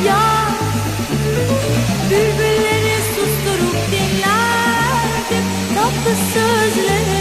Ya Bülbülleri susturup dinlerdim. Tatlı sözleri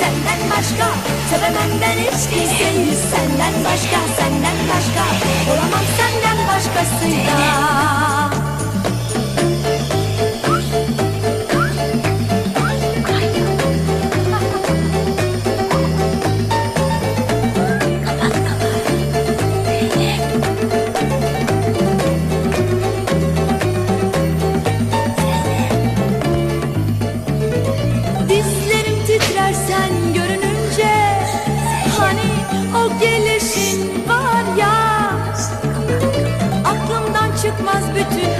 senden başka. Sevemem ben hiç kimseyi. Senden başka senden başka. Olamam sen. to